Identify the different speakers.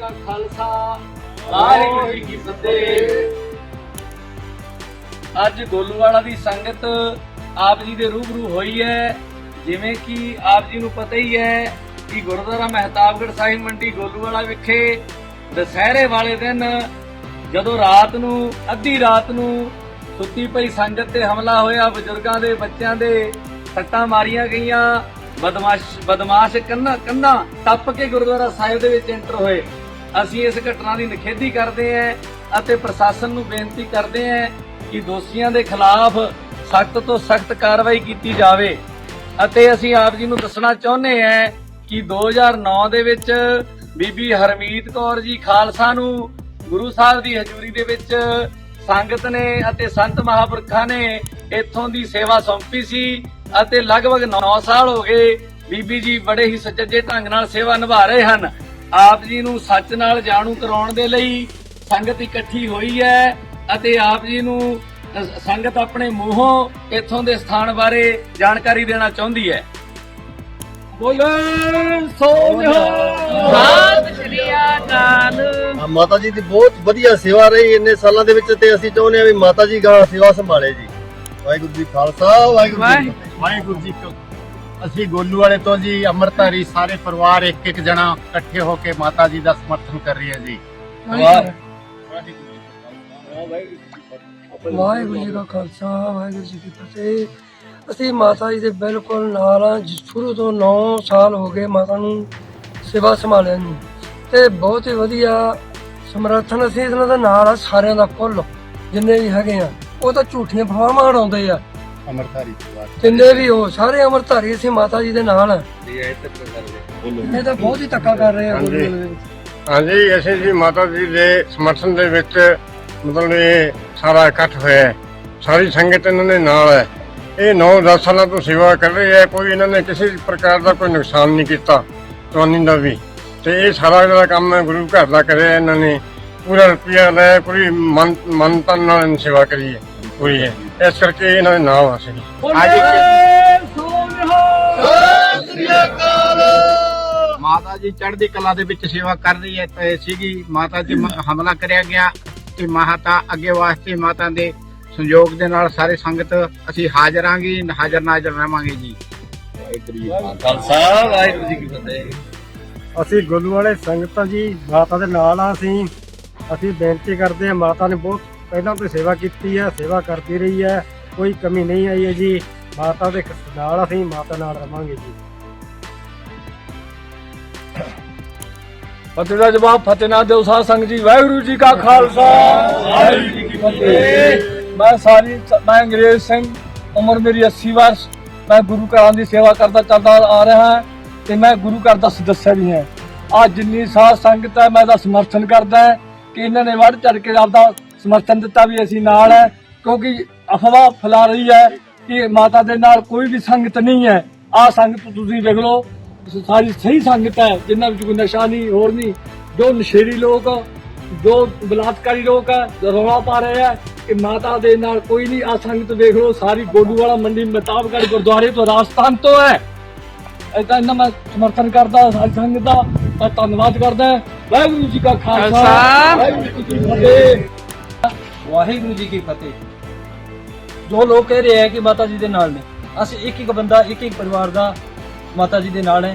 Speaker 1: ਕਾ ਖਾਲਸਾ, ਵਾਹਿਗੁਰੂ ਜੀ ਕੀ ਫਤਿਹ। ਅੱਜ ਗੋਲੂਵਾਲਾ ਦੀ ਸੰਗਤ ਆਪ ਜੀ ਦੇ ਰੂਬਰੂ ਹੋਈ ਹੈ। ਜਿਵੇਂ ਕਿ ਆਪ ਜੀ ਨੂੰ ਪਤਾ ਹੀ ਹੈ ਕਿ ਗੁਰਦੁਆਰਾ ਮਹਿਤਾਬਗੜ੍ਹ ਸਾਹਿਬ ਮੰਡੀ ਗੋਲੂਵਾਲਾ ਵਿਖੇ ਦਸਹਿਰੇ ਵਾਲੇ ਦਿਨ ਜਦੋਂ ਰਾਤ ਨੂੰ, ਅੱਧੀ ਰਾਤ ਨੂੰ ਸੁੱਤੀ ਪਈ ਸੰਗਤ ਤੇ ਹਮਲਾ ਹੋਇਆ, ਬਜ਼ੁਰਗਾਂ ਦੇ ਬੱਚਿਆਂ ਦੇ ਸੱਟਾਂ ਮਾਰੀਆਂ ਗਈਆਂ, ਬਦਮਾਸ਼ ਬਦਮਾਸ਼ ਕੰਨਾ ਕੰਨਾ ਟੱਪ ਕੇ ਗੁਰਦੁਆਰਾ ਸਾਹਿਬ ਦੇ ਵਿੱਚ ਐਂਟਰ ਹੋਏ। ਅਸੀਂ ਇਸ ਘਟਨਾ ਦੀ ਨਿਖੇਧੀ ਕਰਦੇ ਹਾਂ ਅਤੇ ਪ੍ਰਸ਼ਾਸਨ ਨੂੰ ਬੇਨਤੀ ਕਰਦੇ ਹਾਂ ਕਿ ਦੋਸ਼ੀਆਂ ਦੇ ਖਿਲਾਫ ਸਖਤ ਤੋਂ ਸਖਤ ਕਾਰਵਾਈ ਕੀਤੀ ਜਾਵੇ। ਅਤੇ ਅਸੀਂ ਆਪ ਜੀ ਨੂੰ ਦੱਸਣਾ ਚਾਹੁੰਦੇ ਹਾਂ ਕਿ 2009 ਦੇ ਵਿੱਚ ਬੀਬੀ ਹਰਮੀਤ ਕੌਰ ਜੀ ਖਾਲਸਾ ਨੂੰ ਗੁਰੂ ਸਾਹਿਬ ਦੀ ਹਜ਼ੂਰੀ ਦੇ ਵਿੱਚ ਸੰਗਤ ਨੇ ਅਤੇ ਸੰਤ ਮਹਾਪੁਰਖਾਂ ਨੇ ਇੱਥੋਂ ਦੀ ਸੇਵਾ ਸੌਂਪੀ ਸੀ ਅਤੇ ਲਗਭਗ 9 ਸਾਲ ਹੋ ਗਏ ਬੀਬੀ ਜੀ ਬੜੇ ਹੀ ਸੁਚੱਜੇ ਢੰਗ ਨਾਲ ਸੇਵਾ ਨਿਭਾ ਰਹੇ ਹਨ। ਆਪ ਜੀ ਨੂੰ ਸੱਚ ਨਾਲ ਜਾਣੂ ਕਰਾਉਣ ਦੇ ਲਈ ਸੰਗਤ ਇਕੱਠੀ ਹੋਈ ਹੈ ਅਤੇ ਆਪ ਜੀ ਨੂੰ ਸੰਗਤ ਆਪਣੇ ਮੂੰਹੋਂ ਇੱਥੋਂ ਦੇ ਸਥਾਨ ਬਾਰੇ ਜਾਣਕਾਰੀ ਦੇਣਾ ਚਾਹੁੰਦੀ ਹੈ। ਬੋਲੇ ਸੋ ਨਿਹਾਲ ਸ੍ਰੀ ਅਕਾਲ।
Speaker 2: ਹਾਂ, ਮਾਤਾ ਜੀ ਦੀ ਬਹੁਤ ਵਧੀਆ ਸੇਵਾ ਰਹੀ ਇੰਨੇ ਸਾਲਾਂ ਦੇ ਵਿੱਚ ਤੇ ਅਸੀਂ ਚਾਹੁੰਦੇ ਹਾਂ ਵੀ ਮਾਤਾ ਜੀ ਗਾਂ ਸੇਵਾ ਸੰਭਾਲੇ ਜੀ। ਵਾਹਿਗੁਰੂ ਜੀ ਖਾਲਸਾ ਵਾਹਿਗੁਰੂ ਜੀ।
Speaker 3: ਵਾਹਿਗੁਰੂ ਜੀ ਕੋ ਅਸੀਂ ਗੋਲੂ ਵਾਲੇ ਤੋਂ ਜੀ ਅੰਮ੍ਰਿਤਧਾਰੀ ਸਾਰੇ ਪਰਿਵਾਰ ਇੱਕ ਇੱਕ ਜਣਾ ਇਕੱਠੇ ਹੋ ਕੇ ਮਾਤਾ ਜੀ ਦਾ ਸਮਰਥਨ ਕਰ ਰਹੀ ਹੈ ਜੀ।
Speaker 4: ਵਾਹਿਗੁਰੂ ਜੀ ਕਾ ਖਾਲਸਾ ਵਾਹਿਗੁਰੂ ਜੀ ਕੀ ਫਤਿਹ। ਅਸੀਂ ਮਾਤਾ ਜੀ ਦੇ ਬਿਲਕੁਲ ਨਾਲ ਆ ਜਿਸ ਸ਼ੁਰੂ ਤੋਂ 9 ਸਾਲ ਹੋ ਗਏ ਮਾਤਾ ਨੂੰ ਸੇਵਾ ਸੰਭਾਲਿਆ ਨੂੰ। ਤੇ ਬਹੁਤ ਹੀ ਵਧੀਆ ਸਮਰਥਨ ਅਸੀਂ ਇਹਨਾਂ ਦਾ ਨਾਲ ਆ ਸਾਰਿਆਂ ਦਾ ਕੁੱਲ ਜਿੰਨੇ ਵੀ ਹੈਗੇ ਆ। ਉਹ ਤਾਂ ਝੂਠੀਆਂ ਫਵਾਵਾਂ ਉਡਾਉਂਦੇ ਆ।
Speaker 3: ਅੰਮ੍ਰਿਤਧਾਰੀ ਪਰਿਵਾਰ
Speaker 4: ਜਿੰਨੇ ਵੀ ਉਹ ਸਾਰੇ ਅਮਰਧਾਰੀ ਅਸੀਂ ਮਾਤਾ ਜੀ ਦੇ ਨਾਲ। ਆ। ਇਹ ਤਾਂ ਬਹੁਤ ਹੀ ਧੱਕਾ ਕਰ ਰਹੇ ਆ ਗੁਰੂ ਦੇ ਵਿੱਚ।
Speaker 3: ਹਾਂਜੀ ਅਸੀਂ ਜੀ ਮਾਤਾ ਜੀ ਦੇ ਸਮਰਥਨ ਦੇ ਵਿੱਚ ਮਤਲਬ ਇਹ ਸਾਰਾ ਇਕੱਠ ਹੋਇਆ ਹੈ। ਸਾਰੀ ਸੰਗਤ ਇਹਨਾਂ ਦੇ ਨਾਲ ਹੈ। ਇਹ 9-10 ਸਾਲਾਂ ਤੋਂ ਸੇਵਾ ਕਰ ਰਹੀ ਹੈ ਕੋਈ ਇਹਨਾਂ ਨੇ ਕਿਸੇ ਪ੍ਰਕਾਰ ਦਾ ਕੋਈ ਨੁਕਸਾਨ ਨਹੀਂ ਕੀਤਾ ਤੁਹਾਨੂੰ ਦਾ ਵੀ। ਤੇ ਇਹ ਸਾਰਾ ਜਿਹੜਾ ਕੰਮ ਹੈ ਗੁਰੂ ਘਰ ਦਾ ਕਰਿਆ ਇਹਨਾਂ ਨੇ। ਪੂਰਾ ਰੁਪਿਆ ਲੈ ਪੂਰੀ ਮਨ ਮਨ ਤਨ ਨਾਲ ਇਹਨਾਂ ਸੇਵਾ ਕਰੀ ਹੈ। ਹੈ। ਇਸ ਕਰਕੇ ਇਹਨਾਂ ਦੇ ਨਾਮ ਆ ਸੀ ਮਾਤਾ ਜੀ ਚੜ੍ਹਦੀ ਕਲਾ ਦੇ ਵਿੱਚ ਸੇਵਾ ਕਰ ਰਹੀ ਹੈ ਤੇ ਸੀਗੀ ਮਾਤਾ ਜੀ ਹਮਲਾ ਕਰਿਆ ਗਿਆ ਤੇ ਮਾਤਾ ਅੱਗੇ ਵਾਸਤੇ ਮਾਤਾ ਦੇ ਸੰਯੋਗ ਦੇ ਨਾਲ ਸਾਰੇ ਸੰਗਤ ਅਸੀਂ ਹਾਜ਼ਰਾਂਗੇ ਹਾਜ਼ਰ ਨਾਜ਼ਰ ਰਵਾਂਗੇ ਜੀ।
Speaker 1: ਖਾਲਸਾ ਵਾਹਿਗੁਰੂ ਜੀ ਕੀ ਫਤਿਹ।
Speaker 5: ਅਸੀਂ ਗੁੱਲੂ ਵਾਲੇ ਸੰਗਤਾਂ ਜੀ ਮਾਤਾ ਦੇ ਨਾਲ ਆ ਅਸੀਂ। ਅਸੀਂ ਬੇਨਤੀ ਕਰਦੇ ਹਾਂ ਮਾਤਾ ਨੇ ਬਹੁਤ ਪਹਿਲਾਂ ਤੋਂ ਸੇਵਾ ਕੀਤੀ ਹੈ ਸੇਵਾ ਕਰਦੀ ਰਹੀ ਹੈ ਕੋਈ ਕਮੀ ਨਹੀਂ ਆਈ ਹੈ ਜੀ। ਮਾਤਾ ਦੇ ਨਾਲ ਅਸੀਂ ਮਾਤਾ ਨਾਲ ਰਵਾਂਗੇ ਜੀ।
Speaker 1: ਫਤਿਹ ਦਾ ਜਵਾਬ ਫਤਿਹ ਨਾ ਦਿਓ ਸਾਧ ਸੰਗਤ ਜੀ। ਵਾਹਿਗੁਰੂ ਜੀ ਕਾ ਖਾਲਸਾ। ਵਾਹਿਗੁਰੂ ਜੀ ਕੀ ਫਤਿਹ। ਮੈਂ ਸਾਰੀ ਮੈਂ ਅੰਗਰੇਜ਼ ਸਿੰਘ ਉਮਰ ਮੇਰੀ 80 ਵਰਸ਼। ਮੈਂ ਗੁਰੂ ਘਰਾਂ ਦੀ ਸੇਵਾ ਕਰਦਾ ਚੱਲਦਾ ਆ ਰਿਹਾ ਹਾਂ ਤੇ ਮੈਂ ਗੁਰੂ ਘਰ ਦਾ ਸਦੱਸਿਆ ਵੀ ਹਾਂ। ਅੱਜ ਜਿੰਨੀ ਸਾਧ ਸੰਗਤ ਹੈ ਮੈਂ ਦਾ ਸਮਰਥਨ ਕਰਦਾ ਕਿ ਇਹਨਾਂ ਨੇ ਵੱਧ ਚੜ ਕੇ ਆਪਦਾ ਸਮਰਥਨ ਦਿੱਤਾ ਵੀ ਅਸੀਂ ਨਾਲ ਹੈ ਕਿਉਂਕਿ ਅਫਵਾਹ ਫੈਲਾ ਰਹੀ ਹੈ ਕਿ ਮਾਤਾ ਦੇ ਨਾਲ ਕੋਈ ਵੀ ਸੰਗਤ ਨਹੀਂ ਹੈ। ਆ ਸੰਗਤ ਤੁਸੀਂ ਵੇਖ ਲਓ ਸਾਰੀ ਸਹੀ ਸੰਗਤ ਹੈ ਜਿਨ੍ਹਾਂ ਵਿੱਚ ਕੋਈ ਨਸ਼ਾ ਨਹੀਂ ਹੋਰ ਨਹੀਂ। ਜੋ ਨਸ਼ੇੜੀ ਲੋਕ ਜੋ ਬਲਾਤਕਾਰੀ ਲੋਕ ਹੈ ਰੌਲਾ ਪਾ ਰਹੇ ਆ ਕਿ ਮਾਤਾ ਦੇ ਨਾਲ ਕੋਈ ਨਹੀਂ ਆ ਸੰਗਤ ਵੇਖ ਲਓ ਸਾਰੀ ਗੋਡੂ ਵਾਲਾ ਮੰਡੀ ਮਤਾਬਗੜ ਗੁਰਦੁਆਰੇ ਤੋਂ ਰਾਜਸਥਾਨ ਤੋਂ ਹੈ। ਇਦਾਂ ਇਹਨਾਂ ਮੈਂ ਸਮਰਥਨ ਕਰਦਾ ਸਾਰੀ ਸੰਗਤ ਦਾ ਮੈਂ ਧੰਨਵਾਦ ਕਰਦਾ। ਵਾਹਿਗੁਰੂ ਜੀ ਕਾ ਖਾਲਸਾ। ਵਾਹਿਗੁਰੂ ਜੀ ਕੀ ਫਤਿਹ।
Speaker 6: ਵਾਹਿਗੁਰੂ ਜੀ ਕੀ ਫਤਿਹ। ਜੋ ਲੋਕ ਕਹਿ ਰਹੇ ਹੈ ਕਿ ਮਾਤਾ ਜੀ ਦੇ ਨਾਲ ਨੇ, ਅਸੀਂ ਇੱਕ ਇੱਕ ਬੰਦਾ, ਇੱਕ ਇੱਕ ਪਰਿਵਾਰ ਦਾ ਮਾਤਾ ਜੀ ਦੇ ਨਾਲ ਹੈ।